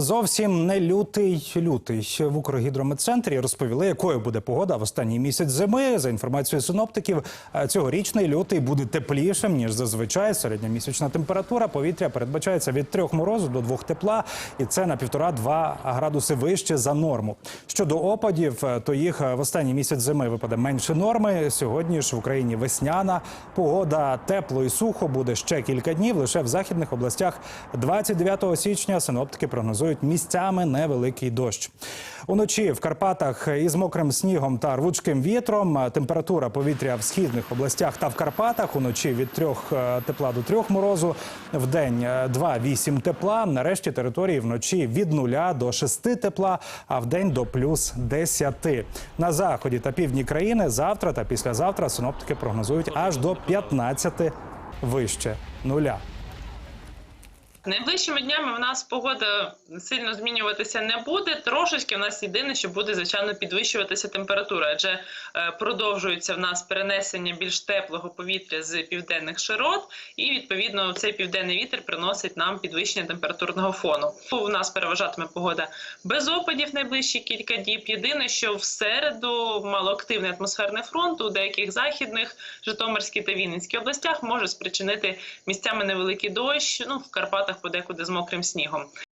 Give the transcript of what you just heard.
Зовсім не лютий лютий в Укргідрометцентрі розповіли, якою буде погода в останній місяць зими. За інформацією синоптиків, е, цьогорічний лютий буде теплішим ніж зазвичай. Середньомісячна температура повітря передбачається від трьох морозу до двох тепла, і це на півтора-два градуси вище за норму. Щодо опадів, е, то їх е, в останній місяць зими випаде менше норми. Сьогодні ж в Україні весняна погода тепло і сухо буде ще кілька днів. Лише в західних областях 29 січня синоптики прогнозують місцями невеликий дощ. Уночі в Карпатах із мокрим снігом та рвучким вітром. Температура повітря в східних областях та в Карпатах уночі від 3 тепла до 3 морозу. В день 2-8 тепла. Нарешті території вночі від 0 до 6 тепла, а в день до плюс 10. На заході та півдні країни завтра та післязавтра синоптики прогнозують аж до 15 вище нуля. Найближчими днями в нас погода сильно змінюватися не буде. Трошечки в нас єдине, що буде звичайно підвищуватися температура, адже е, продовжується в нас перенесення більш теплого повітря з південних широт, і відповідно цей південний вітер приносить нам підвищення температурного фону. У нас переважатиме погода без опадів найближчі кілька діб. Єдине, що в середу малоактивний атмосферний фронт у деяких західних Житомирській та Вінницькій областях може спричинити місцями невеликий дощ. Ну в Карпатах подекуди з мокрим снігом.